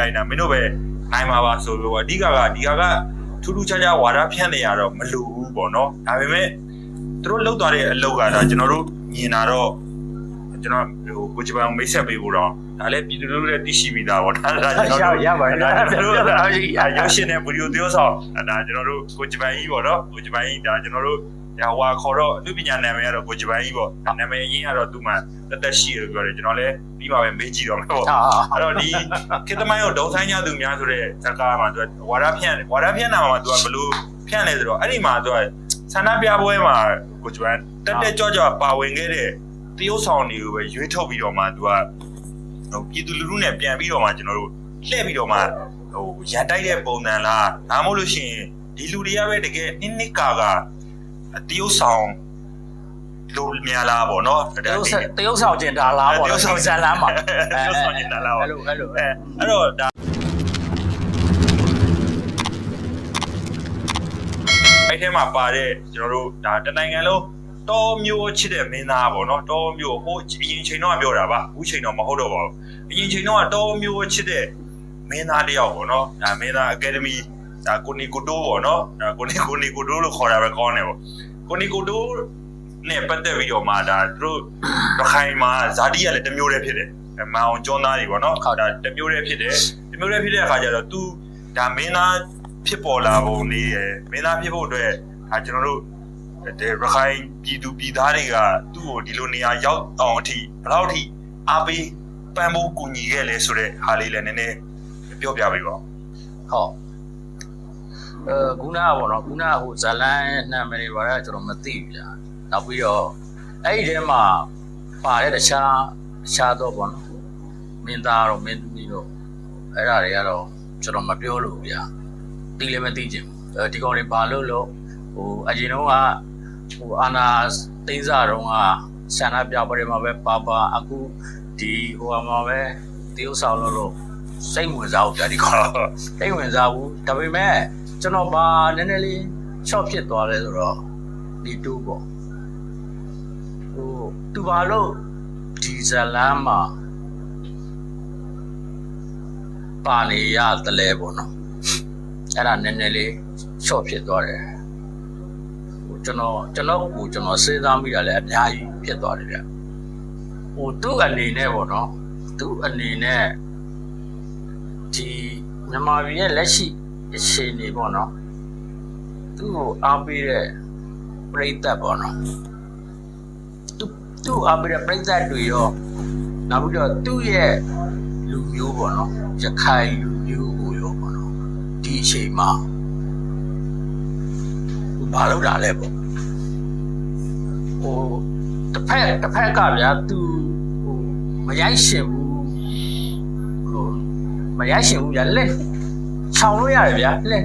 တိုင်းတာမင်းတို့ပဲနိုင်မှာပါဆိုလို့အဓိကကဒီကကထူးထူးခြားခြားဝါဒဖြန့်နေရတော့မလိုဘူးပေါ့နော်ဒါပေမဲ့သူတို့လောက်သွားတဲ့အလုပ်ကဒါကျွန်တော်တို့မြင်တာတော့ ကျွန်တော်ဟိုကိုချပန်မိတ်ဆက်ပေးဖို့တော့ဒါလည်းပြည်သူလူထုလည်းသိရှိပြီးသားပေါ့ဒါဒါကျွန်တော်တို့ရပါပြီဒါကျွန်တော်တို့ရဒါပါပြီရုပ်ရှင်နဲ့ဗီဒီယိုသရုပ်ဆောင်ဒါကျွန်တော်တို့ကိုဂျပန်ကြီးပေါ့နော်ကိုဂျပန်ကြီးဒါကျွန်တော်တို့ဒါဟွာခေါ်တော့အမှုပညာနာမည်ကတော့ကိုဂျပန်ကြီးပေါ့နာမည်အရင်ကတော့သူ့မှာတက်တက်ရှိတယ်ပြောတယ်ကျွန်တော်လည်းပြီးပါပဲမေးကြည့်တော့မှာပေါ့ဟာအဲ့တော့ဒီခေတ္တမိုင်းကိုဒုံဆိုင်ကြသူများဆိုတဲ့ဇာကာမှာသူကဝါရဖြန့်ဝါရဖြန့်နာမှာသူကဘလို့ဖြန့်လဲဆိုတော့အဲ့ဒီမှာသူကဆန္ဒပြပွဲမှာကိုဂျပန်တက်တက်ကြောကြောပါဝင်ခဲ့တဲ့ တရုတ်ဆောင်တွေကိုပဲရွေးထုတ်ပြီးတော့မှသူကဟိုပြည်သူလူထုနဲ့ပြန်ပြီးတော့မှကျွန်တော်တို့လှည့်ပြီးတော့မှဟိုရန်တိုက်တဲ့ပုံစံလားဒါမှမဟုတ်လို့ရှိရင်ဒီလူတွေကပဲတကယ်နစ်နစ်ကာကတရုတ်ဆောင်လူများလားပေါ့နော်တရုတ်ဆက်တရုတ်ဆောင်ကျင်ဒါလားပေါ့တရုတ်ဆောင်ဇန်လမ်းမှာတရုတ်ဆောင်ကျင်ဒါလားပေါ့အဲ့လိုအဲ့လိုအဲအဲ့တော့ဒါအဲ့ထဲမှာပါတဲ့ကျွန်တော်တို့ဒါတနိုင်ငံလုံး တောမျိုးချစ်တဲ့မင်းသားပေါ့နော်တောမျိုးဟိုအရင်ချိန်တော့ပြောတာပါအခုချိန်တော့မဟုတ်တော့ပါဘူးအရင်ချိန်တော့တောမျိုးချစ်တဲ့မင်းသားတယောက်ပေါ့နော်ဒါမင်းသားအကယ်ဒမီဒါကိုနီကိုတိုးပေါ့နော်ဒါကိုနီကိုနီကိုတိုးလို့ခေါ်တာပဲကောင်းတယ်ပေါ့ကိုနီကိုတိုးနဲ့ပတ်သက်ပြီးတော့မှဒါသူတို့ရခိုင်မှာဇာတိကလည်းတစ်မျိုးတည်းဖြစ်တယ်အဲမအောင်ကျွန်းသားတွေပေါ့နော်ဒါတစ်မျိုးတည်းဖြစ်တယ်တစ်မျိုးတည်းဖြစ်တဲ့အခါကျတော့ तू ဒါမင်းသားဖြစ်ပေါ်လာပုံလေးရယ်မင်းသားဖြစ်ဖို့အတွက်ဒါကျွန်တော်တို့ ဒီရခိုင်ပြည်သူပြည်သားတွေကသူ့ကိုဒီလိုနေရာရောက်အောင်အထိဘယ်လောက်အထိအားပေးပံ့ပိုးကူညီခဲ့လဲဆိုတဲ့ဟာလေးလည်းနည်းနည်းပြောပြပေးပါဦးဟုတ်အဲခုနကပေါ့နော်ခုနကဟိုဇလန်နာမည်တွေပါတော့ကျွန်တော်မသိဘူးကြာနောက်ပြီးတော့အဲ့ဒီထဲမှာပါတဲ့တခြားတခြားတော့ပေါ့နော်မင်းသားတော့မင်းသမီးတော့အဲ့ဒါတွေကတော့ကျွန်တော်မပြောလို့ဗျာသိလည်းမသိချင်ဘူးအဲဒီကောင်တွေဘာလို့လို့ဟိုအရင်တော့က ဟိုအာနာသိန်းစားတော့ကဆန္ဒပြပွဲတွေမှာပဲပါပါအခုဒီဟိုမှာပဲတရုတ်ဆောင်လို့လို့စိတ်ဝင်စားဘူးဗျာဒီကောင်တိတ်ဝင်စားဘူးဒါပေမဲ့ကျွန်တော်ဘာနည်းနည်းလေး short ဖြစ်သွားလဲဆိုတော့ဒီတူပေါ့ဟိုသူဘာလို့ဒီဇလန်မှာပါနေရတယ်လဲပေါ့နော်အဲ့ဒါနည်းနည်းလေး short ဖြစ်သွားတယ်ဟို ကျွန်တော်ကျွန်တော်ကိုကျွန်တော်စဉ်းစားမိတာလည်းအများကြီးဖြစ်သွားတယ်ဗျဟိုသူ့အနေနဲ့ပေါ့နော်သူ့အနေနဲ့ဒီမြန်မာပြည်ရဲ့လက်ရှိအခြေအနေပေါ့နော်သူ့ကိုအားပေးတဲ့ပြိတ္တပေါ့နော်သူသူ့အားပေးတဲ့ပြိတ္တတွေရောနောက်ပြီးတော့သူ့ရဲ့လူမျိုးပေါ့နော်ရခိုင်လူမျိုးကိုရောပေါ့နော်ဒီအချိန်မှာသူ ဘာလုပ်တာလဲပေါ့ဟိုတစ်ဖက်တစ်ဖက်ကဗျာသူဟိုမရိုက်ရှင်ဘူးဟိုမရရှင်ဘူးဗျာလက်ခြောင်လို့ရတယ်ဗျာလက်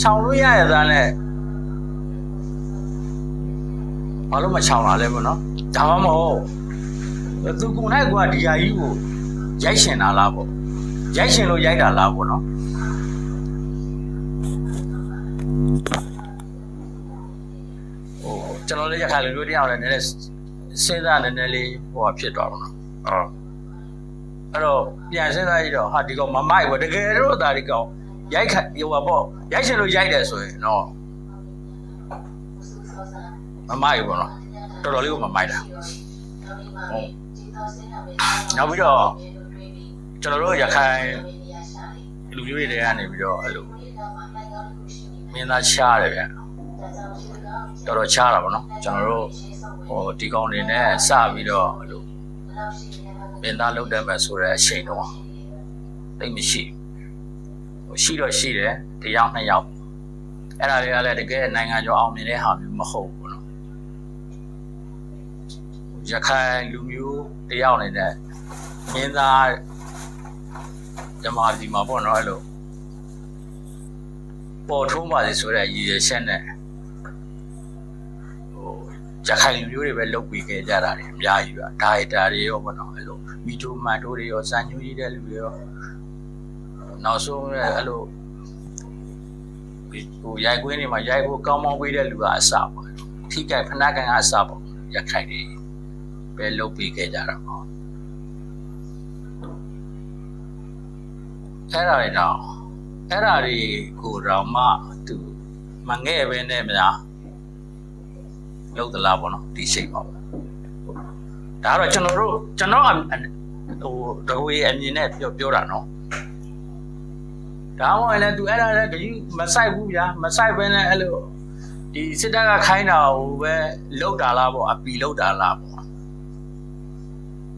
ခြောင်လို့ရရသားနဲ့ဘာလို့မခြောင်လာလဲပေါ့နော်ဒါမှမဟုတ်သူကုနိုင်ကဒီဟာကြီးကိုရိုက်ရှင်တာလားပေါ့ရိုက်ရှင်လို့ရိုက်တာလားပေါ့နော်ဟို ကျွန်တော်လည်းရခိုင်လူမျိုးတယောက်လည်းနည်းနည်းစဉ်းစားနည်းနည်းလေးဟိုဟာဖြစ်သွားတော့နော်အော်အဲ့တော့ပြန်စဉ်းစားကြည့်တော့ဟာဒီကောင်မမိုက်ဘူးတကယ်တော့ဒါဒီကောင်ရိုက်ခတ်ဟိုပါပေါ့ရိုက်ချင်လို့ရိုက်တယ်ဆိုရင်တော့မမိုက်ဘူးပေါ့နော်တော်တော်လေးကိုမမိုက်တာဟုတ်နောက်ပြီးတော့ကျွန်တော်တို့ရခိုင်လူမျိုးတွေထဲကနေပြီးတော့အဲ့လိုမင်းသားချားတယ်ဗျ တော်တော်ချားတာပေါ့နော်ကျွန်တော်တို့ဟိုဒီကောင်တွေနဲ့စပြီးတော့အဲ့လိုမင်းသားလုပ်တတ်မယ်ဆိုတဲ့အချိန်တော့တိတ်မရှိဘူးဟိုရှိတော့ရှိတယ်တယောက်နှစ်ယောက်အဲ့ဒါတွေကလည်းတကယ်နိုင်ငံကျော်အောင်နေတဲ့ဟာမျိုးမဟုတ်ဘူးနော်ရခိုင်လူမျိုးတယောက်နေတဲ့မင်းသားဓမ္မဒီမှာပေါ့နော်အဲ့လိုပေါ်ထုံးပါစေဆိုတဲ့ရည်ရွယ်ချက်နဲ့ဟို ရခိုင်လူမျိုးတွေပဲလုပ်ပြီးခဲ့ကြတာတွေအများကြီးပါဒါရိုက်တာတွေရောပေါ့နော်အဲ့လိုမီတိုမန်တိုတွေရောဇန်ညူကြီးတဲ့လူတွေရောနောက်ဆုံးလည်းအဲ့လိုဒီဟိုရိုက်ကွင်းတွေမှာရိုက်ဖို့ကောင်းမောင်းပေးတဲ့လူကအစပေါ့ထိကြိုက်ဖနာကန်ကအစပေါ့ရက်ခိုက်တွေပဲလုပ်ပေးခဲ့ကြတာပေါ့အဲ့ဒါတွေတော့အဲ့ဒါတွေကိုတော့မှသူမငဲ့ပဲနဲ့များလုံး သလားပေါ့နော်ဒီရှိတ်ပါပေါ့ဒါကတော့ကျွန်တော်တို့ကျွန်တော်အဟိုတကွေအမြင်နဲ့ပြောပြောတာနော်ဒါမှမဟုတ်လည်းသူအဲ့ဒါလည်းကြည့်မဆိုင်ဘူးဗျာမဆိုင်ပဲနဲ့အဲ့လိုဒီစစ်တပ်ကခိုင်းတာကိုပဲလောက်တာလားပေါ့အပီလောက်တာလားပေါ့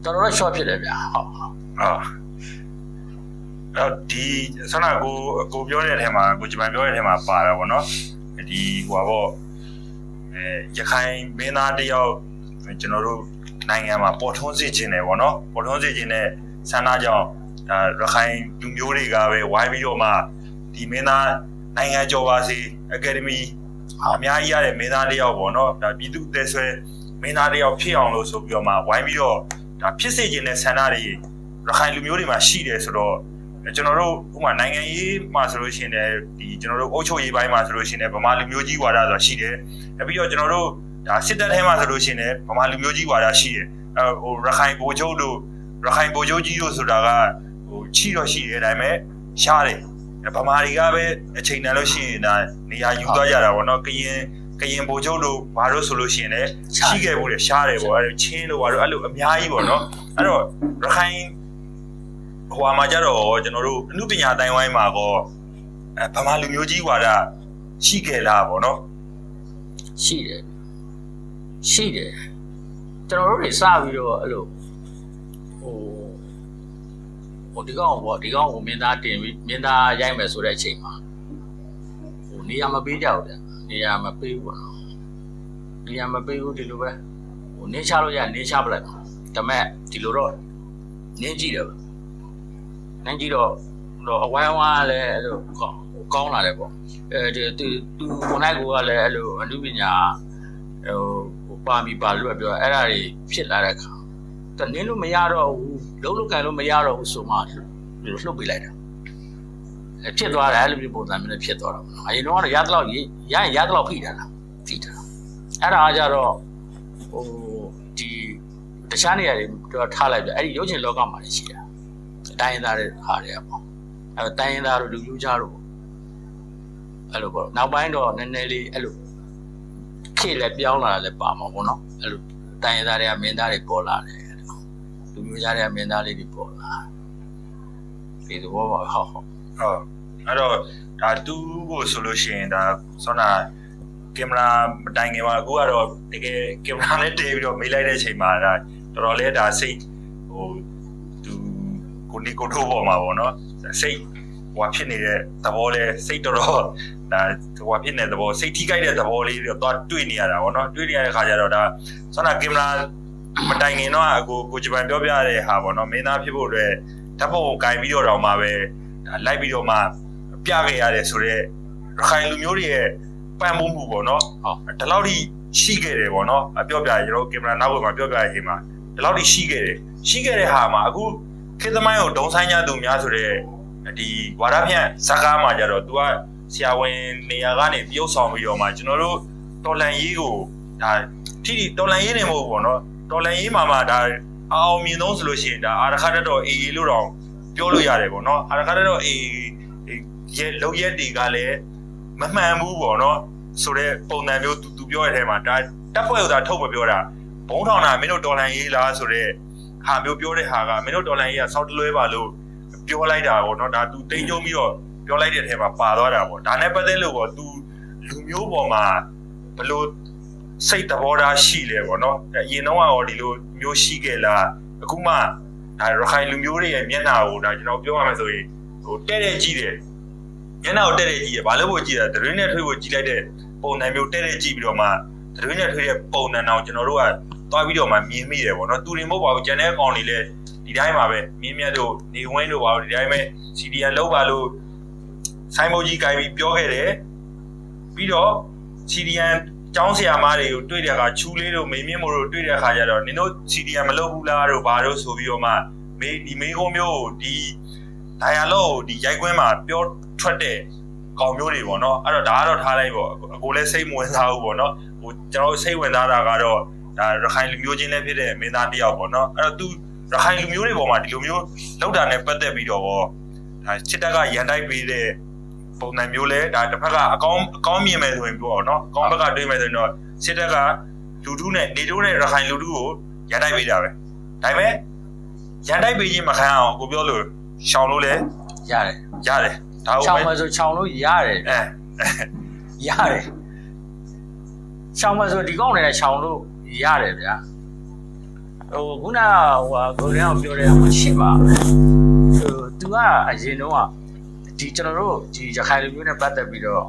တော်တော် short ဖြစ်တယ်ဗျာဟုတ်ဟုတ်အာအဲ့ဒီဆန္ဒကိုကိုပြောတဲ့အထက်မှာကိုဂျပန်ပြောတဲ့အထက်မှာပါတာဗောနော်ဒီဟိုပါဗော အဲရခိုင်မင်းသားတယောက်ကျွန်တော်တို့နိုင်ငံမှာပေါ်ထွန်းစေခြင်းတယ်ဗောနော်ပေါ်ထွန်းစေခြင်းတဲ့ဆန္ဒကြောင့်ဒါရခိုင်လူမျိုးတွေကပဲဝိုင်းပြီးတော့မှဒီမင်းသားနိုင်ငံကျော်ပါစေအကယ်ဒမီအများကြီးရတဲ့မင်းသားတယောက်ဗောနော်ဒါပြည်သူ့သက်ဆွဲမင်းသားတယောက်ဖြစ်အောင်လို့ဆိုပြီးတော့မှဝိုင်းပြီးတော့ဒါဖြစ်စေခြင်းတဲ့ဆန္ဒတွေရခိုင်လူမျိုးတွေမှာရှိတယ်ဆိုတော့ ကျွန်တော်တို့ဥပမာနိုင်ငံရေးမှာဆိုလို့ရှိရင်လည်းဒီကျွန်တော်တို့အုပ်ချုပ်ရေးပိုင်းမှာဆိုလို့ရှိရင်လည်းဗမာလူမျိုးကြီးဝါဒဆိုတာရှိတယ်။နောက်ပြီးတော့ကျွန်တော်တို့ဒါစစ်တပ်ထဲမှာဆိုလို့ရှိရင်လည်းဗမာလူမျိုးကြီးဝါဒရှိတယ်။အဲဟိုရခိုင်ဗိုလ်ချုပ်တို့ရခိုင်ဗိုလ်ချုပ်ကြီးတို့ဆိုတာကဟိုချီတော့ရှိတယ်ဒါပေမဲ့ရှားတယ်။ဗမာတွေကပဲအချိန်တန်လို့ရှိရင်ဒါနေရာယူသွားကြတာပေါ့နော်။ကရင်ကရင်ဗိုလ်ချုပ်တို့ဘာလို့ဆိုလို့ရှိရင်လည်းရှိခဲ့ဘူးလေရှားတယ်ပေါ့အဲချင်းတို့ဘာလို့အဲ့လိုအများကြီးပေါ့နော်။အဲ့တော့ရခိုင် ဟိုမှာကြတော့ကျွန်တော်တို့အမှုပညာတိုင်းဝိုင်းမှာကောအဲဗမာလူမျိုးကြီးဝါဒရှိခဲ့လားပေါ့နော်ရှိတယ်ရှိတယ်ကျွန်တော်တို့တွေစပြီးတော့အဲ့လိုဟိုဟိုဒီကောင်ပေါ့ဒီကောင်ကိုမင်းသားတင်ပြီးမင်းသားရိုက်မယ်ဆိုတဲ့အချိန်မှာဟိုနေရာမပေးကြဘူးတဲ့နေရာမပေးဘူးပေါ့နော်နေရာမပေးဘူးဒီလိုပဲဟိုနေချလို့ရနေချပလိုက်ပါဒါမဲ့ဒီလိုတော့နင်းကြည့်တယ် ပဲနင်းကြည့်တော့တော့အဝိုင်းအဝိုင်းလည်းအဲ့လိုကောင်းကောင်းလာတယ်ပေါ့အဲဒီသူသူကိုနိုင်ကိုကလည်းအဲ့လိုအမှုပညာဟိုဟိုပါမီပါလို့ပြောအဲ့ဒါတွေဖြစ်လာတဲ့အခါတနင်းလို့မရတော့ဘူးလုံးလုံးကန်လို့မရတော့ဘူးဆိုမှဒီလိုလှုပ်ပေးလိုက်တာအဲဖြစ်သွားတယ်အဲ့လိုမျိုးပုံစံမျိုးနဲ့ဖြစ်သွားတာပေါ့နော်အရင်တော့ကတော့ရသလောက်ရရရင်ရသလောက်ဖိတာလားဖိတာအဲ့ဒါကကြတော့ဟိုဒီတခြားနေရာတွေတော့ထားလိုက်ပြအဲ့ဒီရုပ်ရှင်လောကမှာလည်းရှိတာ တိုင်းရင်းသားတွေဟာတွေကပေါ့အဲ့တော့တိုင်းရင်းသားတို့လူမျိုးကြားတို့အဲ့လိုပေါ့နောက်ပိုင်းတော့နည်းနည်းလေးအဲ့လိုခေတ်လည်းပြောင်းလာတာလည်းပါမှာပေါ့နော်အဲ့လိုတိုင်းရင်းသားတွေကမင်းသားတွေပေါ်လာတယ်လူမျိုးကြားတွေကမင်းသားလေးတွေပေါ်လာဒီလိုပေါ့ဟုတ်ဟုတ်ဟုတ်အဲ့တော့ဒါတူးကိုဆိုလို့ရှိရင်ဒါဆောနာကင်မရာမတိုင်ခင်မှာအခုကတော့တကယ်ကင်မရာနဲ့တည်ပြီးတော့မေးလိုက်တဲ့အချိန်မှာဒါတော်တော်လေးဒါစိတ်ဟိုသူကို နီကိုထိုးပေါ်မှာပေါ့နော်စိတ်ဟိုဖြစ်နေတဲ့သဘောလဲစိတ်တော်တော်ဒါဟိုဖြစ်နေတဲ့သဘောစိတ်ထိခိုက်တဲ့သဘောလေးတွေတော့တွေ့နေရတာပေါ့နော်တွေ့နေရတဲ့ခါကျတော့ဒါဆောနာကင်မရာမတိုင်ခင်တော့အကိုကိုဂျပန်ပြောပြတဲ့ဟာပေါ့နော်မင်းသားဖြစ်ဖို့အတွက်ဓာတ်ပုံကိုကင်ပြီးတော့တောင်မှပဲဒါလိုက်ပြီးတော့မှပြခဲ့ရတယ်ဆိုတော့ရခိုင်လူမျိုးတွေရဲ့ပံ့ပိုးမှုပေါ့နော်ဟုတ်ဒီလောက်ထိရှိခဲ့တယ်ပေါ့နော်အပြောပြရကျွန်တော်ကင်မရာနောက်ဘက်မှာပြောပြရချိန်မှာဒီလောက်ထိရှိခဲ့တယ်ရှိခဲ့တဲ့ဟာမှာအခု ခေတ်သမိုင်းကိုဒုံဆိုင်ကြသူများဆိုတဲ့ဒီဝါဒဖြန့်ဇာကားမှာကြတော့ तू ကဆရာဝန်နေရာကနေပြုတ်ဆောင်ပြီးတော့မှကျွန်တော်တို့တော်လန်ရေးကိုဒါထိထိတော်လန်ရေးနေမဟုတ်ဘူးပေါ့နော်တော်လန်ရေးမှာမှဒါအောင်မြင်ဆုံးဆိုလို့ရှိရင်ဒါအာရခတ်တော့အေအေလို့တော့ပြောလို့ရတယ်ပေါ့နော်အာရခတ်တော့အေရဲလောက်ရက်တွေကလည်းမမှန်ဘူးပေါ့နော်ဆိုတဲ့ပုံစံမျိုးသူသူပြောရတဲ့ထဲမှာဒါတက်ဖွဲ့ဥသာထုတ်မပြောတာဘုံထောင်တာမင်းတို့ဒေါ်လာရေးလားဆိုတဲ့ ဟာမျိုးပြောတဲ့ဟာကမင်းတို့ဒေါ်လာရေးကစောက်တလွဲပါလို့ပြောလိုက်တာပေါ့နော်ဒါသူတိမ်ကျုံပြီးတော့ပြောလိုက်တဲ့ထဲမှာပါသွားတာပေါ့ဒါနဲ့ပတ်သက်လို့ပေါ့သူလူမျိုးပေါ်မှာဘလို့စိတ်သဘောထားရှိလဲပေါ့နော်အရင်တော့ရောဒီလိုမျိုးရှိခဲ့လားအခုမှဒါရခိုင်လူမျိုးတွေရဲ့မျက်နှာကိုဒါကျွန်တော်ပြောရမယ်ဆိုရင်ဟိုတဲ့တဲ့ကြည့်တယ်မျက်နှာကိုတဲ့တဲ့ကြည့်တယ်ဘာလို့ဖို့ကြည့်တာဒရင်းနဲ့ထွေးဖို့ကြည့်လိုက်တဲ့ပုံစံမျိုးတဲ့တဲ့ကြည့်ပြီးတော့မှသတရင်နဲ့ထွေးတဲ့ပုံစံအောင်ကျွန်တော်တို့က သွားပြီးတော့မှမြင်မိတယ်ပေါ့နော်သူတွေမဟုတ်ပါဘူးကျန်တဲ့အကောင်တွေလည်းဒီတိုင်းပါပဲမြင်းမြတ်တို့နေဝင်းတို့ပါဘူးဒီတိုင်းပဲ CDN လောက်ပါလို့ဆိုင်းမုတ်ကြီးကြိုင်ပြီးပြောခဲ့တယ်ပြီးတော့ CDN ကျောင်းဆရာမတွေကိုတွေ့တဲ့အခါချူလေးတို့မိမင်းမို့တို့တွေ့တဲ့အခါကျတော့နင်တို့ CDN မလုပ်ဘူးလားတို့ဘာလို့ဆိုပြီးတော့မှမေးဒီမေးခွန်းမျိုးကိုဒီ dialogue ကိုဒီရိုက်ကွင်းမှာပြောထွက်တဲ့ကောင်မျိုးတွေပေါ့နော်အဲ့တော့ဒါကတော့ထားလိုက်ပေါ့အကိုလည်းစိတ်မဝင်စားဘူးပေါ့နော်ဟိုကျွန်တော်စိတ်ဝင်စားတာကတော့ ဒါရခိုင်လူမျိုးချင်းလည်းဖြစ်တဲ့မင်းသားတယောက်ပေါ့နော်အဲ့တော့ तू ရခိုင်လူမျိုးတွေပေါ်မှာဒီလိုမျိုးလောက်တာနဲ့ပတ်သက်ပြီးတော့ဗောဒါစစ်တပ်ကရန်တိုက်ပေးတဲ့ပုံစံမျိုးလဲဒါတစ်ဖက်ကအကောင်းအကောင်းမြင်မယ်ဆိုရင်ပြောအောင်နော်အကောင်းဘက်ကတွေးမယ်ဆိုရင်တော့စစ်တပ်ကလူထုနဲ့နေတို့နဲ့ရခိုင်လူထုကိုရန်တိုက်ပေးတာပဲဒါပေမဲ့ရန်တိုက်ပေးခြင်းမခံအောင်ကိုပြောလို့ရှောင်လို့လဲရတယ်ရတယ်ဒါဟုတ်ချောင်းပဲမဆိုချောင်းလို့ရတယ်အဲရတယ်ချောင်းမဆိုဒီကောင်းနေတဲ့ချောင်းလို့ ရတယ်ဗျာဟိုခုနကဟိုဟာကိုရင်းအောင်ပြောတဲ့မရှိပါဘူးဟို तू ကအရင်တော့ကဒီကျွန်တော်တို့ဒီရခိုင်လူမျိုးနဲ့ပတ်သက်ပြီးတော့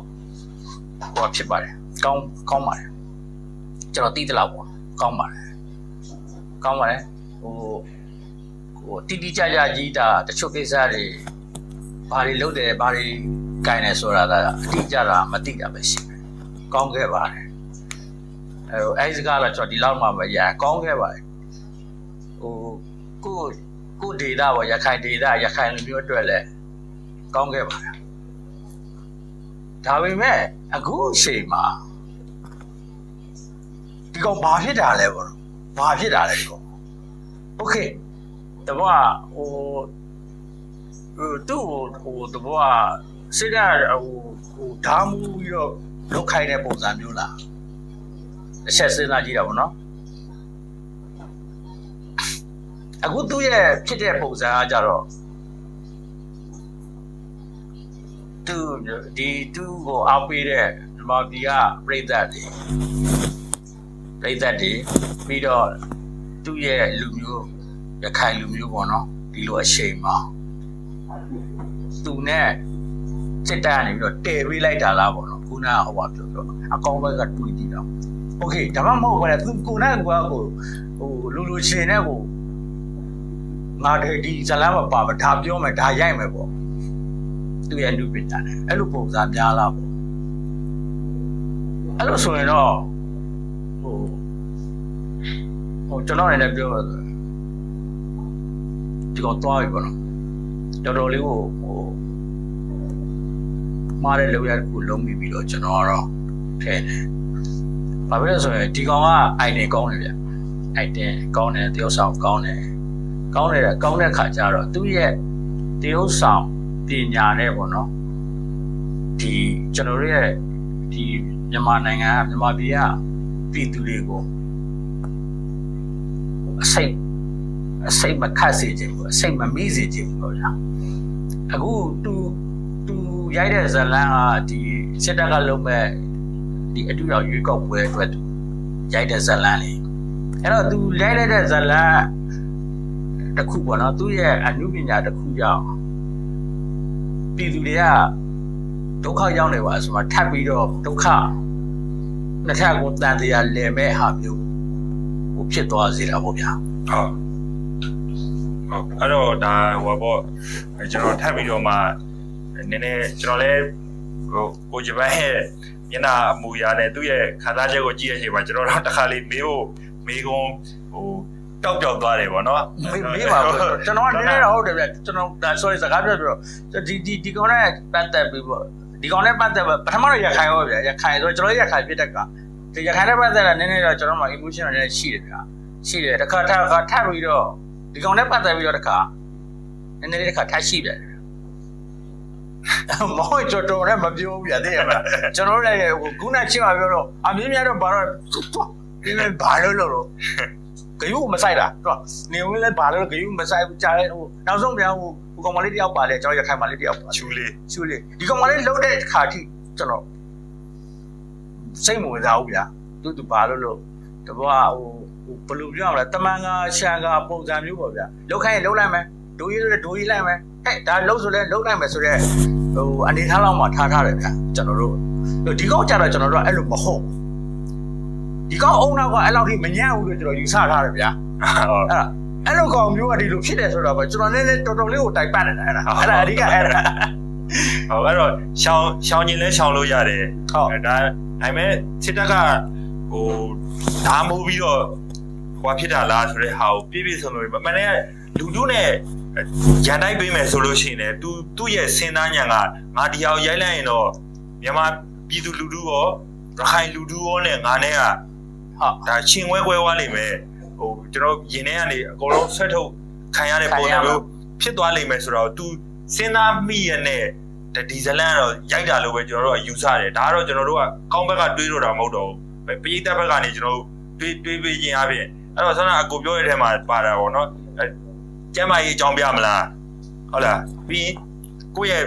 ဟိုဖြစ်ပါတယ်ကောင်းကောင်းပါတယ်ကျွန်တော်သိသလောက်ပေါ့ကောင်းပါတယ်ကောင်းပါတယ်ဟိုဟိုတိတိကျကျကြီးတာတချို့ကိစ္စတွေဘာတွေလုပ်တယ်ဘာတွေကြိုင်တယ်ဆိုတာကအတိအကျတာမသိတာပဲရှိတယ်ကောင်းခဲ့ပါတယ် အဲဟိုအဲဒီစကားတော့ကျွန်တော်ဒီလောက်မှမရကောင်းခဲ့ပါတယ်ဟိုကိုကိုဒေတာပေါ့ရခိုင်ဒေတာရခိုင်လူမျိုးအတွက်လည်းကောင်းခဲ့ပါတယ်ဒါပေမဲ့အခုအချိန်မှာဒီကောင်ဘာဖြစ်တာလဲပေါ့နော်ဘာဖြစ်တာလဲဒီကောင်โอเคတဘောကဟိုဟိုသူ့ဟိုတဘောကစိတ်ကဟိုဟိုဓာမူပြီးတော့လောက်ခိုင်းတဲ့ပုံစံမျိုးလား အချက်စဉ်းစားကြည့်တာပေါ့နော်အခုသူ့ရဲ့ဖြစ်တဲ့ပုံစံကကြတော့သူဒီသူ့ကိုအားပေးတဲ့ဒီမှာဒီကပြိဿတ်တွေပြိဿတ်တွေပြီးတော့သူ့ရဲ့လူမျိုးရခိုင်လူမျိုးပေါ့နော်ဒီလိုအရှိန်မှာသူနဲ့စစ်တပ်ကနေပြီးတော့တည်ပေးလိုက်တာလားပေါ့နော်ခုနကဟိုပါပြောပြောအကောင်းဘက်ကတွေးကြည့်တော့ โอเคဒါမှမဟုတ်ဘူးလေသူကိုနဲ့ကွာကိုဟိုလူလူချင်းနဲ့ကိုငါဒီဒီဇလန်းမပါဘူးဒါပြောမယ်ဒါရိုက်မယ်ပေါ့သူရဲ့လူပညာနဲ့အဲ့လိုပုံစံများလားပေါ့အဲ့လိုဆိုရင်တော့ဟိုဟိုကျွန်တော်လည်းပြောရဆိုဒီကောင်သွားပြီပေါ့နော်တော်တော်လေးကိုဟိုမှားတဲ့လောက်ရကိုလုံးပြီးပြီးတော့ကျွန်တော်ကတော့ထဲတယ် ဘာဖြစ်လဲဆိုရင်ဒီကောင်က item ကောင်းတယ်ဗျ item ကောင်းတယ်တယောက်ဆောင်ကောင်းတယ်ကောင်းတယ်ကောင်းတဲ့ခါကျတော့သူ့ရဲ့တယောက်ဆောင်ပညာနဲ့ပေါ့နော်ဒီကျွန်တော်တို့ရဲ့ဒီမြန်မာနိုင်ငံကမြန်မာပြည်ကပြည်သူတွေကိုအစိတ်အစိတ်မခတ်စေခြင်းဘူးအစိတ်မမိစေခြင်းဘူးပေါ့ဗျာအခုသူသူရိုက်တဲ့ဇလန်းကဒီစစ်တပ်ကလုံးမဲ့ ဒီအတူရောက်ရွေးကောက်ပွဲအတွက်သူရိုက်တဲ့ဇလန်းလေးအဲ့တော့သူရိုက်လိုက်တဲ့ဇလန်းတစ်ခုပေါ့နော်သူ့ရဲ့အနုပညာတစ်ခုကြောင့်ပြည်သူတွေကဒုက္ခရောက်နေပါဆိုမှထပ်ပြီးတော့ဒုက္ခနှစ်ထပ်ကိုတန်တရားလည်မဲ့ဟာမျိုးဟိုဖြစ်သွားစေတာပေါ့ဗျာဟုတ်ဟုတ်အဲ့တော့ဒါဟိုပါပေါ့အဲကျွန်တော်ထပ်ပြီးတော့မှနည်းနည်းကျွန်တော်လည်းဟိုကိုဂျပန်ရဲ့ မျက်နှာအမူအရာနဲ့သူ့ရဲ့ခံစားချက်ကိုကြည့်ရချိန်မှာကျွန်တော်တို့တစ်ခါလေးမေးဖို့မေးခွန်းဟိုတောက်ပြောက်သွားတယ်ပေါ့နော်မေးမေးပါဘူးကျွန်တော်ကနည်းနည်းတော့ဟုတ်တယ်ဗျကျွန်တော်ဒါ sorry စကားပြောပြတော့ဒီဒီဒီကောင်နဲ့ပတ်သက်ပြီးပေါ့ဒီကောင်နဲ့ပတ်သက်ပထမတော့ရခိုင်ရောဗျရခိုင်ဆိုကျွန်တော်ရခိုင်ပြတဲ့ကဒီရခိုင်နဲ့ပတ်သက်တာနည်းနည်းတော့ကျွန်တော်မှ emotion နည်းနည်းရှိတယ်ဗျရှိတယ်တစ်ခါတစ်ခါထပ်ပြီးတော့ဒီကောင်နဲ့ပတ်သက်ပြီးတော့တစ်ခါနည်းနည်းလေးတစ်ခါထပ်ရှိပြန်တယ် မဟုတ်ကျွန်တော်လည်းမပြောဘူးဗျတဲ့ရမလားကျွန်တော်လည်းဟိုခုနချင်းမှာပြောတော့အမြင်များတော့ဘာတော့ဒီမဲ့ဘာလို့လို့တော့ဂယုမဆိုင်တာတော့နေဝင်လဲဘာလို့ဂယုမဆိုင်ဘူးကြားလဲဟိုနောက်ဆုံးပြန်ဟိုဟိုကောင်မလေးတယောက်ပါလေကျွန်တော်ရခိုင်မလေးတယောက်ပါချူလေးချူလေးဒီကောင်မလေးလုံးတဲ့ခါထိကျွန်တော်စိတ်မဝင်စားဘူးဗျာသူသူဘာလို့လို့တဘောကဟိုဟိုဘယ်လိုပြောရမလဲတမန်ကရှန်ကပုံစံမျိုးပေါ့ဗျာလောက်ခိုင်းရင်လောက်လိုက်မယ် ဒိုးရေးဆိုဒိုးရေးလိုက်မယ်ဟဲ့ဒါလောက်ဆိုလဲလောက်လိုက်မယ်ဆိုတော့ဟိုအနေထားလောက်မှထားထားတယ်ဗျာကျွန်တော်တို့ဒီကောင်ကြတော့ကျွန်တော်တို့ကအဲ့လိုမဟုတ်ဘူးဒီကောင်အုံနောက်ကအဲ့လောက်ထိမညံ့ဘူးလို့ကျွန်တော်ယူဆထားတယ်ဗျာဟုတ်အဲ့ဒါအဲ့လိုကောင်မျိုးကဒီလိုဖြစ်တယ်ဆိုတော့ပဲကျွန်တော်လည်းတော်တော်လေးကိုတိုက်ပတ်နေတာအဲ့ဒါအဲ့ဒါအဓိကအဲ့ဒါဟုတ်အဲ့တော့ရှောင်းရှောင်းခြင်းလဲရှောင်းလို့ရတယ်ဟုတ်အဲဒါဒါပေမဲ့စစ်တပ်ကဟိုဓာမိုးပြီးတော့ဟိုဖြစ်တာလားဆိုတဲ့ဟာကိုပြည့်ပြည့်စုံစုံမနေ့ကလူလူနဲ့ ရန်တိုက်ပေးမယ်ဆိုလို့ရှိရင်လည်း तू သူ့ရဲ့စဉ်းစားဉာဏ်ကငါတရားကိုရိုက်လိုက်ရင်တော့မြန်မာပြည်သူလူထုရောရခိုင်လူထုရောနဲ့ငါနဲ့ကဟုတ်ဒါချင်းဝဲကွဲသွားလိမ့်မယ်ဟိုကျွန်တော်ရင်ထဲကနေအကုန်လုံးဆွဲထုတ်ခံရတဲ့ပုံစံမျိုးဖြစ်သွားလိမ့်မယ်ဆိုတော့ तू စဉ်းစားမိရတဲ့ဒီဇလန်ကတော့ရိုက်တာလို့ပဲကျွန်တော်တို့ကယူဆတယ်ဒါကတော့ကျွန်တော်တို့ကကောင်းဘက်ကတွေးတော့တာမဟုတ်တော့ဘူးပရိသတ်ဘက်ကနေကျွန်တော်တို့တွေးတွေးပေးခြင်းအပြင်အဲ့တော့ဆန္ဒအကိုပြောရတဲ့ထဲမှာပါတာပေါ့နော်အဲ ကျမ်းမာရေးအကြောင်းပြမလားဟုတ်လားပြီးကိုယ့်ရဲ့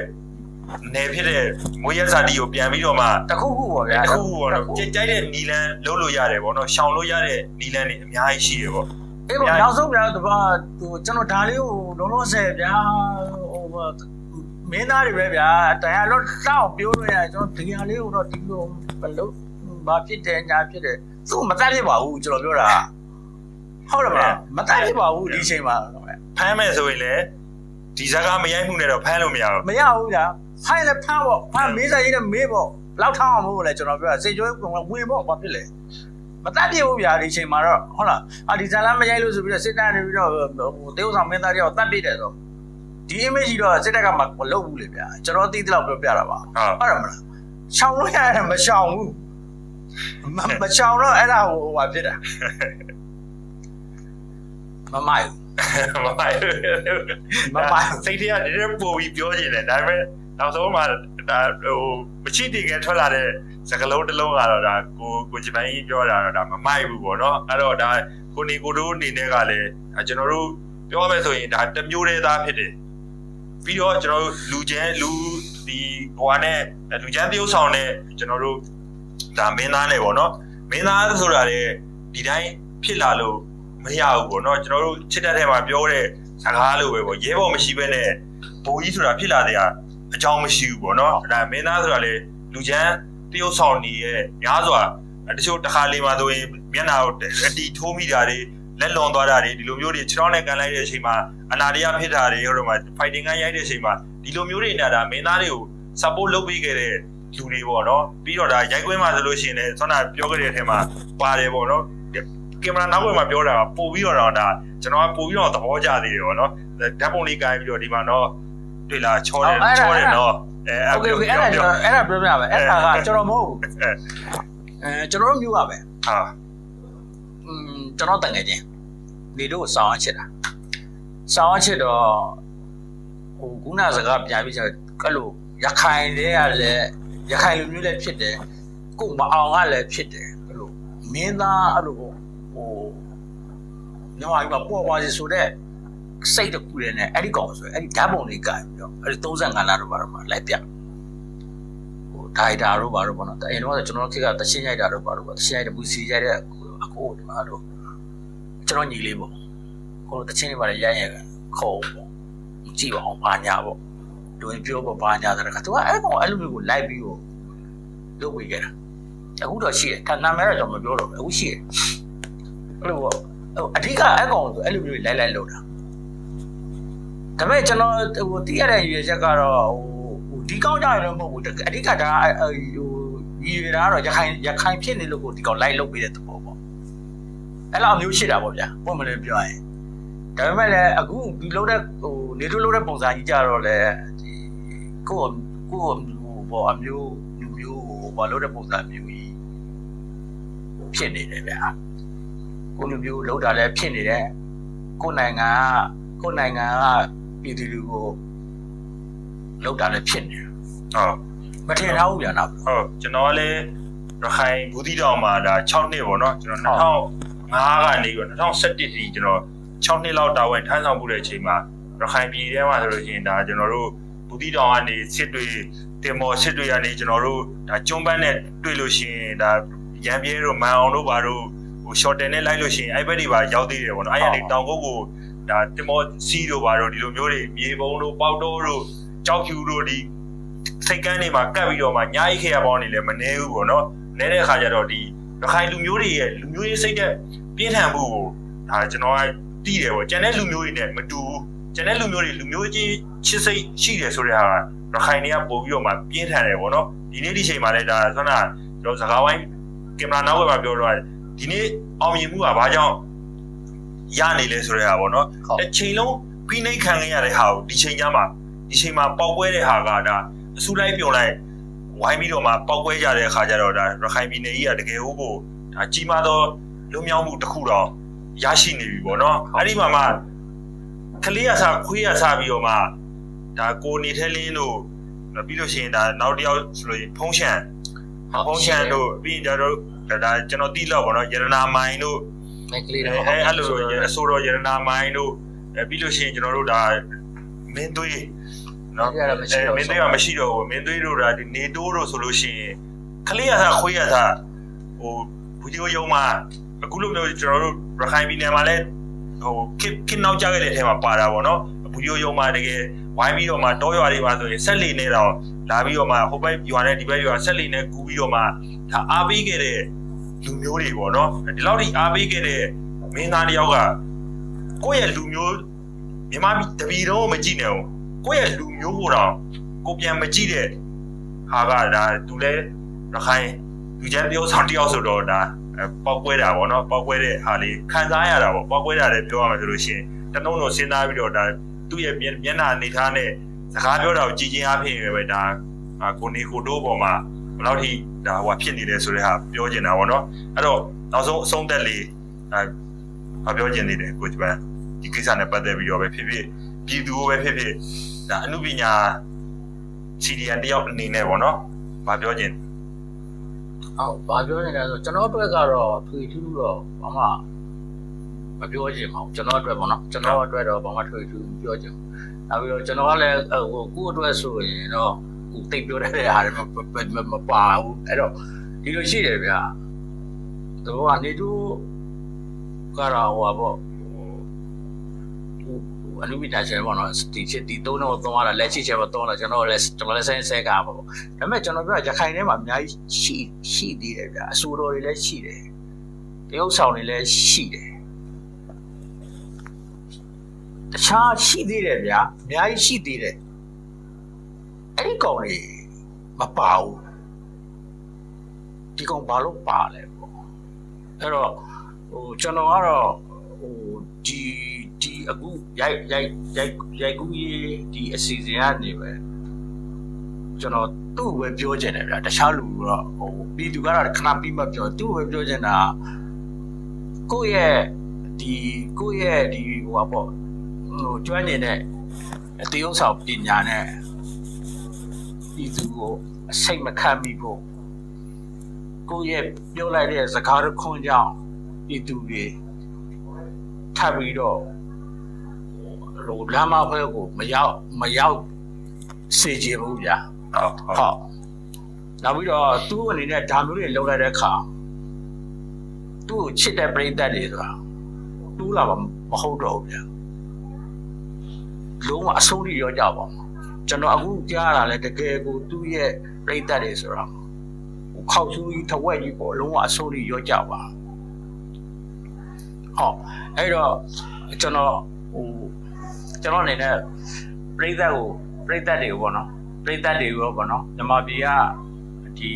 နေဖြစ်တဲ့မွေးရစာတီကိုပြန်ပြီးတော့မှတခုခုပေါ့ဗျာအခုပေါ့နော်ကြိုက်ကြိုက်တဲ့နီလန်းလုံးလို့ရတယ်ပေါ့နော်ရှောင်လို့ရတဲ့နီလန်းတွေအများကြီးရှိတယ်ပေါ့အေးပေါ့နောက်ဆုံးဗျာတပါဟိုကျွန်တော်ဒါလေးကိုလုံးလုံးဆယ်ဗျာဟိုမင်းသားတွေပဲဗျာတရားလို့တောက်ပြောလို့ရကျွန်တော်ဒီဟာလေးကိုတော့ဒီလိုဘလို့ဘာဖြစ်တယ်ညာဖြစ်တယ်သူမတတ်ဖြစ်ပါဘူးကျွန်တော်ပြောတာ ဟုတ်တယ်မလားမတတ်ဖြစ်ပါဘူးဒီချိန်မှာဖမ်းမယ်ဆိုရင်လည်းဒီဇာကမရိုက်မှုနဲ့တော့ဖမ်းလို့မရဘူးမရဘူးဗျာဖိုင်လည်းဖမ်းပေါ့ဖမ်းမေးစားရေးနဲ့မေးပေါ့လောက်ထောင်းအောင်မို့လဲကျွန်တော်ပြောတာစေကျွေးဝင်ပေါ့ဘာဖြစ်လဲမတတ်ပြဘူးဗျာဒီချိန်မှာတော့ဟုတ်လားအာဒီဇာလန်မရိုက်လို့ဆိုပြီးတော့စစ်တပ်နေပြီးတော့ဟိုတေးဥဆောင်မင်းသားတယောက်တတ်ပြတယ်ဆိုဒီ image ကြီးတော့စစ်တပ်ကမလုပ်ဘူးလေဗျာကျွန်တော်သိသလောက်ပြောပြတာပါဟုတ်ဟုတ်တယ်မလားရှောင်လို့ရတယ်မရှောင်ဘူးမမရှောင်တော့အဲ့ဒါဟိုဟာဖြစ်တာ မမိုက်ဘူးမမိုက်မမိုက်စိတ်ထဲကဒီတဲ့ပို့ပြီးပြောနေတယ်ဒါပေမဲ့နောက်ဆုံးမှဒါဟိုမချိတည်ခဲ့ထွက်လာတဲ့စကလုံးတစ်လုံးကတော့ဒါကိုကိုဂျပန်ကြီးပြောတာတော့ဒါမမိုက်ဘူးပေါ့နော်အဲ့တော့ဒါကိုနီကိုတို့အနေနဲ့ကလည်းကျွန်တော်တို့ပြောမယ်ဆိုရင်ဒါတစ်မျိုးတည်းသားဖြစ်တယ်ပြီးတော့ကျွန်တော်တို့လူချမ်းလူဒီဟိုဟာနဲ့လူချမ်းတရုပ်ဆောင်နဲ့ကျွန်တော်တို့ဒါမင်းသားနဲ့ပေါ့နော်မင်းသားဆိုတာလေဒီတိုင်းဖြစ်လာလို့ မရဘူးပေါ့နော်ကျွန်တော်တို့ချစ်တဲ့ထဲမှာပြောတဲ့စကားလိုပဲပေါ့ရဲဘော်မရှိဘဲနဲ့ဘိုးကြီးဆိုတာဖြစ်လာတဲ့အကြောင်းမရှိဘူးပေါ့နော်ဒါမင်းသားဆိုတာလေလူချမ်းတရုပ်ဆောင်နေရဲ့များစွာတချို့တစ်ခါလေးမှဆိုရင်မျက်နှာကိုအတီထိုးမိတာတွေလက်လွန်သွားတာတွေဒီလိုမျိုးတွေခြေထောက်နဲ့ကန်လိုက်တဲ့အချိန်မှာအနာတရားဖြစ်တာတွေဟိုတော့မှ fighting ကရိုက်တဲ့အချိန်မှာဒီလိုမျိုးတွေနေတာဒါမင်းသားတွေကို support လုပ်ပေးခဲ့တဲ့လူတွေပေါ့နော်ပြီးတော့ဒါရိုက်ကွင်းမှာဆိုလို့ရှိရင်လည်းဆွမ်းနာပြောခဲ့တဲ့အထက်မှာပါတယ်ပေါ့နော် ကင်မရာနောက်ွယ်မှာပြောတာကပို့ပြီးတော့ဒါကျွန်တော်ကပို့ပြီးတော့သဘောကျသေးတယ်ပေါ့နော်ဓာတ်ပုံလေးကိုင်းပြီးတော့ဒီမှာတော့တွေ့လားချောတယ်ချောတယ်နော်အဲ โอเคโอเคအဲ့ဒါကျွန်တော်အဲ့ဒါပြောပြပါမယ်အဲ့ဒါကကျွန်တော်မဟုတ်ဘူးအဲကျွန်တော်တို့မျိုးပါပဲ ဟာ อืมကျွန်တော်တငယ်ချင်းနေတို့ဆောင်းအချစ်တာဆောင်းအချစ်တော့ဟိုခုနစကားပြန်ပြီးချက်အဲ့လိုရခိုင်တဲ့ကလည်းရခိုင်လူမျိုးလည်းဖြစ်တယ်ကိုမအောင်ကလည်းဖြစ်တယ်အဲ့လိုမင်းသားအဲ့လို ဟိုညောင်အိမ်မှာပေါ်ပါစီဆိုတဲ့စိတ်တကူရနဲ့အဲ့ဒီကောင်ဆိုအဲ့ဒီဓာတ်ပုံလေးကင်ပြီးတော့အဲ့ဒီ35လတော့ပါတော့မှလိုက်ပြဟိုဒိုင်တာတို့ပါတော့ပေါ့နော်အဲ့တော့ကျွန်တော်ခေတ်ကတချင်းရိုက်တာတို့ပါတော့ပေါ့တချင်းရိုက်တဲ့ဘူးစီရိုက်တဲ့အကိုဒီမှာတော့ကျွန်တော်ညီလေးပေါ့ကိုတချင်းတွေပါလေရိုက်ရခုံပေါ့ကြည့်ပါအောင်ဘာညာပေါ့တို့ပြောပေါ့ဘာညာတဲ့ခါသူကအဲ့ကောင်အဲ့လိုမျိုးကိုလိုက်ပြီးတော့လုပ်ဝေခဲ့တာအခုတော့ရှိတယ်ဒါနာမည်တော့ကျွန်တော်မပြောတော့ဘူးအခုရှိတယ် အဲ့လိုပေါ့အဓိကအဲ့ကောင်ဆိုအဲ့လိုမျိုးလိုက်လိုက်လုပ်တာဒါပေမဲ့ကျွန်တော်ဟိုတည်ရတဲ့ရွေချက်ကတော့ဟိုဟိုဒီကောင်းကြရတော့မဟုတ်ဘူးအဓိကဒါဟိုရွေတာကတော့ရခိုင်ရခိုင်ဖြစ်နေလို့ကိုဒီကောင်လိုက်လုပ်ပေးတဲ့သဘောပေါ့အဲ့လိုမျိုးရှိတာပေါ့ဗျာဘုမလည်းပြောရင်ဒါပေမဲ့လည်းအခုဒီလုံးတဲ့ဟိုနေတို့လုံးတဲ့ပုံစံကြီးကြတော့လေဒီကိုယ့်ကိုယ့်ဟိုပေါ့အမျိုးလူမျိုးဟိုဘာလို့တဲ့ပုံစံမျိုးကြီးဖြစ်နေတယ်ဗျာ ကိုလူမျိုးလောက်တာလည်းဖြစ်နေတယ်ကိုနိုင်ငံကကိုနိုင်ငံကပြည်သူတွေကိုလောက်တာလည်းဖြစ်နေတယ်ဟုတ်မထင်ထားဘူးဗျာနော်ဟုတ်ကျွန်တော်ကလည်းရခိုင်ဘူးတီတောင်မှာဒါ6နှစ်ပေါ့နော်ကျွန်တော်2005ကနေပြီးတော့2017ထိကျွန်တော်6နှစ်လောက်တာဝန်ထမ်းဆောင်မှုတဲ့အချိန်မှာရခိုင်ပြည်ထဲမှာဆိုလို့ရှိရင်ဒါကျွန်တော်တို့ဘူးတီတောင်ကနေစစ်တွေတင်မော်စစ်တွေကနေကျွန်တော်တို့ဒါကျွန်းပန်းနဲ့တွေ့လို့ရှိရင်ဒါရံပြဲတို့မန်အောင်တို့ဘာတို့ ဟို short တင်နဲ့လိုက်လို့ရှိရင်အဲ့ဘက်တွေပါရောက်သေးတယ်ပေါ့နော်အဲ့ရနေတောင်ကုတ်ကိုဒါတင်မော်စီးတို့ဘာတို့ဒီလိုမျိုးတွေမြေပုံတို့ပေါက်တိုးတို့ကြောက်ဖြူတို့ဒီစိတ်ကန်းတွေမှာကတ်ပြီးတော့မှညာအိခေရပေါင်းနေလည်းမနေဘူးပေါ့နော်။နေတဲ့အခါကျတော့ဒီရခိုင်လူမျိုးတွေရဲ့လူမျိုးရေးစိတ်တဲ့ပြင်းထန်မှုကိုဒါကျွန်တော်ကတီးတယ်ပေါ့။ကျန်တဲ့လူမျိုးတွေနဲ့မတူဘူး။ကျန်တဲ့လူမျိုးတွေလူမျိုးချင်းချစ်စိတ်ရှိတယ်ဆိုတဲ့ဟာကရခိုင်တွေကပို့ပြီးတော့မှပြင်းထန်တယ်ပေါ့နော်။ဒီနေ့ဒီချိန်မှာလည်းဒါဆွမ်းနာကျွန်တော်စကားဝိုင်းကင်မရာနောက်ဘက်မှာပြောတော့ ဒီနေ့အောင်မြင်မှုကဘာကြောင့်ရနေလဲဆိုတဲ့ဟာပေါ့နော်။တစ်ချိန်လုံးဖိနှိပ်ခံရတဲ့ဟာကိုဒီချိန်ကျမှဒီချိန်မှာပေါက်ပွဲတဲ့ဟာကဒါအစူလိုက်ပြုံလိုက်ဝိုင်းပြီးတော့မှပောက်ကွဲကြတဲ့အခါကျတော့ဒါရခိုင်ပြည်နယ်ကြီးကတကယ်ဟုတ်ကိုဒါကြီးမားသောလွတ်မြောက်မှုတစ်ခုတော့ရရှိနေပြီပေါ့နော်အဲ့ဒီမှာမှကလေးရစားခွေးရစားပြီးတော့မှဒါကိုနေထဲလင်းတို့ပြီးလို့ရှိရင်ဒါနောက်တစ်ယောက်ဆိုလို့ဖုံးရှန်ဖုံးရှန်တို့ပြီးရင်ဒါတို့ ဒါကျွန်တော်တိလောက်ပေါ့နော်ရတနာမိုင်းတို့မိတ်ကလေးအဲတော့အဲ့လိုအဆိုတော်ရတနာမိုင်းတို့အဲပြီးလို့ရှိရင်ကျွန်တော်တို့ဒါမင်းသွေးနော်အဲမင်းသွေးကမရှိတော့ဘူးမင်းသွေးတို့ဒါဒီနေတိုးတို့ဆိုလို့ရှိရင်ခလေးရသာခွေးရသာဟိုဗီဒီယိုရုံမှာအခုလိုမျိုးကျွန်တော်တို့ရခိုင်ပြည်နယ်မှာလည်းဟိုခစ်ခစ်နောက်ကြခဲ့တဲ့အထဲမှာပါတာပေါ့နော်ဗီဒီယိုရုံမှာတကယ်ဝိုင်းပြီးတော့မှတောရွာတွေမှာဆိုရင်ဆက်လီနေတော့ လာပြီးတော့မှဟိုဘက်ရွာနဲ့ဒီဘက်ရွာဆက်လီနဲ့ကူးပြီးတော့မှဒါအားပေးခဲ့တဲ့လူမျိုးတွေပေါ့နော်ဒီလောက်ထိအားပေးခဲ့တဲ့မင်းသားတယောက်ကကိုယ့်ရဲ့လူမျိုးမြန်မာပြည်တပီတော့မကြည့်နဲ့ဘူးကိုယ့်ရဲ့လူမျိုးကိုတော့ကိုပြန်မကြည့်တဲ့ဟာကဒါသူလဲရခိုင်လူချမ်းတယောက်ဆောင်တယောက်ဆိုတော့ဒါပောက်ကွဲတာပေါ့နော်ပောက်ကွဲတဲ့ဟာလေးခံစားရတာပေါ့ပောက်ကွဲတာလည်းပြောရမယ်ဆိုလို့ရှိရင်တနှုံတော့စဉ်းစားပြီးတော့ဒါသူ့ရဲ့မျက်နှာအနေထားနဲ့ စကားပြောတာကိုကြည်ချင်းအဖြစ်ပဲဒါကိုနေကိုတို့ပေါ်မှာဘယ်လောက်ထိဒါဟိုဖြစ်နေတယ်ဆိုတဲ့ဟာပြောချင်တာပေါ့နော်အဲ့တော့နောက်ဆုံးအဆုံးသက်လေးအဲပြောချင်နေတယ်ကိုကျပန်ဒီကိစ္စနဲ့ပတ်သက်ပြီးတော့ပဲဖြစ်ဖြစ်ပြည်သူကိုပဲဖြစ်ဖြစ်ဒါအမှုပညာ CDN တယောက်အနေနဲ့ပေါ့နော်မပြောချင်ဟုတ်ဘာပြောနေလဲဆိုကျွန်တော်ဘက်ကတော့ထွေထူးတော့ဘာမှမပြောချင်ပါဘူးကျွန်တော်အတွက်ပေါ့နော်ကျွန်တော်အတွက်တော့ဘာမှထွေထူးမပြောချင်ဘူး နောက်ပြီးတော့ကျွန်တော်ကလည်းဟိုကိုယ့်အတွက်ဆိုရင်တော့ကိုတိတ်ပြောတဲ့ဟာတွေမမပါဘူးအဲ့တော့ဒီလိုရှိတယ်ဗျာတော့အနေတူကတော့ဟိုပါပေါ့အနုပညာရှင်ပေါ့နော်ဒီချစ်ဒီသုံးတော့သုံးရတာလက်ရှိချက်ပေါ့သုံးတော့ကျွန်တော်လည်းကျွန်တော်လည်းဆက်ဆက်ကပါပေါ့ဒါပေမဲ့ကျွန်တော်ပြောရခိုင်ထဲမှာအများကြီးရှိရှိသေးတယ်ဗျာအဆိုတော်တွေလည်းရှိတယ်တရုပ်ဆောင်တွေလည်းရှိတယ် တခြားရှိသေးတယ်ဗျာအများကြီးရှိသေးတယ်အဲ့ဒီကောင်တွေမပါဘူးဒီကောင်ဘာလို့ပါလဲပေါ့အဲ့တော့ဟိုကျွန်တော်ကတော့ဟိုဒီဒီအခုရိုက်ရိုက်ရိုက်ရိုက်ကူးရေးဒီအစီအစဉ်ကနေပဲကျွန်တော်သူ့ကိုပဲပြောချင်တယ်ဗျာတခြားလူတော့ဟိုပြည်သူကတော့ခဏပြီးမှပြောသူ့ကိုပဲပြောချင်တာကိုယ့်ရဲ့ဒီကိုယ့်ရဲ့ဒီဟိုပါပေါ့ ဟိုကျွမ်းနေတဲ့တေယုံဆောင်ပညာနဲ့ပြည်သူကိုအစိတ်မခံမိဖို့ကိုယ့်ရဲ့ပြောလိုက်တဲ့စကားတစ်ခွန်းကြောင့်ပြည်သူတွေထပ်ပြီးတော့ဟိုလမ်းမဖွဲကိုမရောက်မရောက်စေချင်ဘူးဗျာဟုတ်ဟုတ်ဟုတ်နောက်ပြီးတော့သူ့အနေနဲ့ဒါမျိုးတွေလုပ်လိုက်တဲ့အခါသူ့ကိုချစ်တဲ့ပြိတ္တတွေဆိုတာတူးလာမှာမဟုတ်တော့ဘူးဗျာ လုံးဝအဆုံးထိရောကြပါမှာကျွန်တော်အခုကြားရတာလဲတကယ်ကိုသူ့ရဲ့ပြိတ္တတွေဆိုတာဟိုခောက်ဆူကြီးထဝက်ကြီးပေါ့လုံးဝအဆုံးထိရောကြပါဟုတ်အဲ့တော့ကျွန်တော်ဟိုကျွန်တော်အနေနဲ့ပြိတ္တကိုပြိတ္တတွေကိုပေါ့နော်ပြိတ္တတွေရောပေါ့နော်မြမပြည်ကဒီ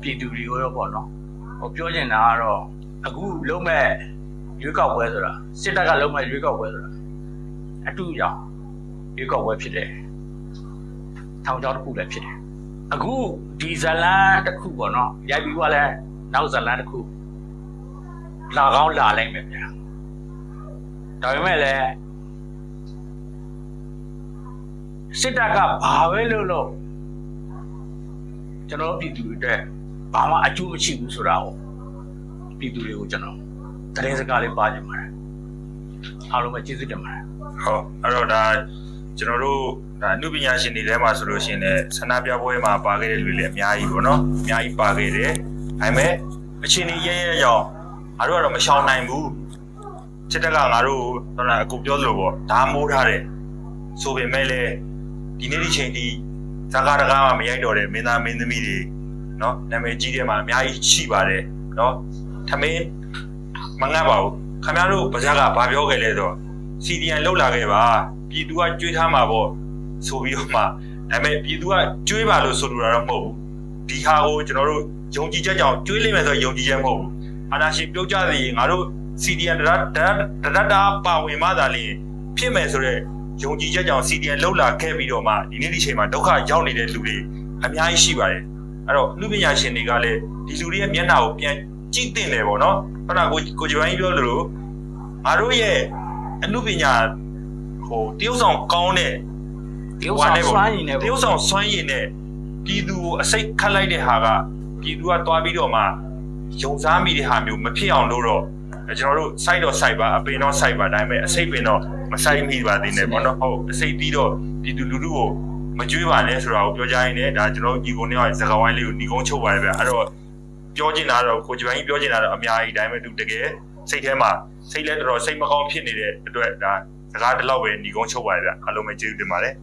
ပြည်သူတွေရောပေါ့နော်ဟိုပြောချင်တာကတော့အခုလုံးမဲ့ရွေးကောက်ပွဲဆိုတာစစ်တပ်ကလုံးမဲ့ရွေးကောက်ပွဲဆိုတာ အတူကြောင်ရွေးကောက်ပွဲဖြစ်တယ်ထောင်ချောင်းတစ်ခုလည်းဖြစ်တယ်အခုဒီဇလန်တစ်ခုပေါ့နော်ရိုက်ပြီးတော့လည်းနောက်ဇလန်တစ်ခုလာကောင်းလာလိုက်မယ်ဗျာဒါပေမဲ့လည်းစစ်တပ်ကဘာပဲလုပ်လို့ကျွန်တော်ပြည်သူတွေအတွက်ဘာမှအကျိုးမရှိဘူးဆိုတာကိုပြည်သူတွေကိုကျွန်တော်သတင်းစကားလေးပါကြပါတယ် အားလုံးပဲကျေးဇူးတင်ပါတယ်ဟုတ်အဲ့တော့ဒါကျွန်တော်တို့ဒါအမှုပညာရှင်တွေထဲမှာဆိုလို့ရှိရင်လည်းဆန္ဒပြပွဲမှာပါခဲ့တဲ့လူတွေလည်းအများကြီးပေါ့နော်အများကြီးပါခဲ့တယ်ဒါပေမဲ့အချင်းကြီးရဲရဲရောင်ငါတို့ကတော့မရှောင်နိုင်ဘူးစစ်တပ်ကငါတို့တော့အကူပြောသလိုပေါ့ဓာမိုးထားတယ်ဆိုပေမဲ့လည်းဒီနေ့ဒီချိန်ဒီဇာကာတကားမှမရိုက်တော့တဲ့မင်းသားမင်းသမီးတွေနော်နာမည်ကြီးတဲ့မှာအများကြီးရှိပါတယ်နော်ထမင်းမငတ်ပါဘူး ခင်ဗျားတို့ဗဇက်ကဘာပြောခဲ့လဲဆိုတော့ CDN လောက်လာခဲ့ပါပြည်သူကကြွေးထားမှာပေါ့ဆိုပြီးတော့မှဒါပေမဲ့ပြည်သူကကြွေးပါလို့ဆိုလိုတာတော့မဟုတ်ဘူးဒီဟာကိုကျွန်တော်တို့ယုံကြည်ချက်ကြောင့်ကြွေးလိမ့်မယ်ဆိုတော့ယုံကြည်ချက်မဟုတ်ဘူးအာနာရှင်ပြုတ်ကြသည်ငါတို့ CDN တရတရတရတာပါဝင်မှသာလျှင်ဖြစ်မယ်ဆိုတော့ယုံကြည်ချက်ကြောင့် CDN လောက်လာခဲ့ပြီးတော့မှဒီနေ့ဒီချိန်မှာဒုက္ခရောက်နေတဲ့လူတွေအများကြီးရှိပါတယ်အဲ့တော့လူပညာရှင်တွေကလည်းဒီလူတွေရဲ့မျက်နှာကိုပြန် ကြည့်တင်တယ်ပေါ့နော်ခုနကကိုကိုဂျပန်ကြီးပြောလို့ငါတို့ရဲ့အမှုပညာဟိုတရုပ်ဆောင်ကောင်းတဲ့တရုတ်ဆောင်စွမ်းရည်နဲ့တရုတ်ဆောင်စွမ်းရည်နဲ့ပြည်သူကိုအစိတ်ခတ်လိုက်တဲ့ဟာကပြည်သူကတွားပြီးတော့မှယုံစားမိတဲ့ဟာမျိုးမဖြစ်အောင်လို့တော့ကျွန်တော်တို့ site တော့ site ပါအပင်တော့ site ပါဒါပေမဲ့အစိတ်ပင်တော့မဆိုင်မိပါသေးနဲ့ပေါ့နော်ဟုတ်အစိတ်ပြီးတော့ပြည်သူလူထုကိုမကြွေးပါနဲ့ဆိုတာကိုပြောကြရင်လည်းဒါကျွန်တော်ညီကုန်းနဲ့စကားဝိုင်းလေးကိုညီကုန်းချုပ်ပါတယ်ဗျအဲ့တော့ ပြောချင်တာတော့ကိုဂျပန်ကြီးပြောချင်တာတော့အများကြီးဒါပေမဲ့သူတကယ်စိတ်ထဲမှာစိတ်လဲတော်တော်စိတ်မကောင်းဖြစ်နေတဲ့အတွက်ဒါစကားဒီလောက်ပဲညီကုန်းချုပ်ပါတယ်ဗျအားလုံးပဲကျေးဇူးတင်ပါတယ်